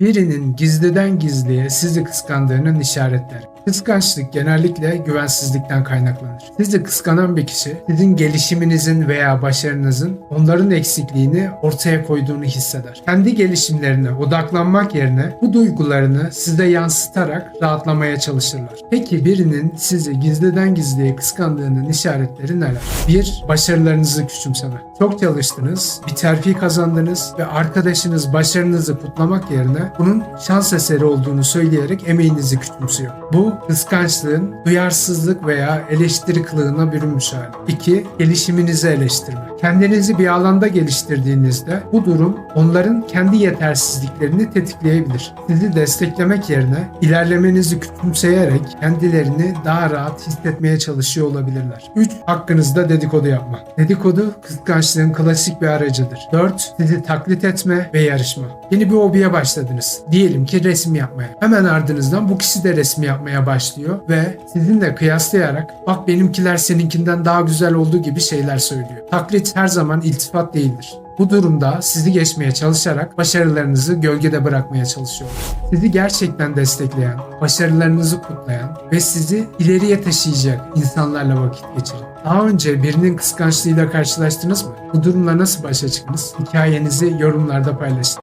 Birinin gizliden gizliye sizi kıskandığının işaretleri. Kıskançlık genellikle güvensizlikten kaynaklanır. Sizi kıskanan bir kişi sizin gelişiminizin veya başarınızın onların eksikliğini ortaya koyduğunu hisseder. Kendi gelişimlerine odaklanmak yerine bu duygularını size yansıtarak rahatlamaya çalışırlar. Peki birinin sizi gizliden gizliye kıskandığının işaretleri neler? 1. Başarılarınızı küçümseme. Çok çalıştınız, bir terfi kazandınız ve arkadaşınız başarınızı kutlamak yerine bunun şans eseri olduğunu söyleyerek emeğinizi küçümsüyor. Bu kıskançlığın duyarsızlık veya eleştiri kılığına bürünmüş hali. 2. Gelişiminizi eleştirme. Kendinizi bir alanda geliştirdiğinizde bu durum onların kendi yetersizliklerini tetikleyebilir. Sizi desteklemek yerine ilerlemenizi küçümseyerek kendilerini daha rahat hissetmeye çalışıyor olabilirler. 3. Hakkınızda dedikodu yapma. Dedikodu kıskançlığın klasik bir aracıdır. 4. Sizi taklit etme ve yarışma. Yeni bir hobiye başladınız. Diyelim ki resim yapmaya. Hemen ardınızdan bu kişi de resim yapmaya başlıyor ve sizinle kıyaslayarak bak benimkiler seninkinden daha güzel olduğu gibi şeyler söylüyor. Taklit her zaman iltifat değildir. Bu durumda sizi geçmeye çalışarak başarılarınızı gölgede bırakmaya çalışıyorlar. Sizi gerçekten destekleyen, başarılarınızı kutlayan ve sizi ileriye taşıyacak insanlarla vakit geçirin. Daha önce birinin kıskançlığıyla karşılaştınız mı? Bu durumla nasıl başa çıktınız? Hikayenizi yorumlarda paylaşın.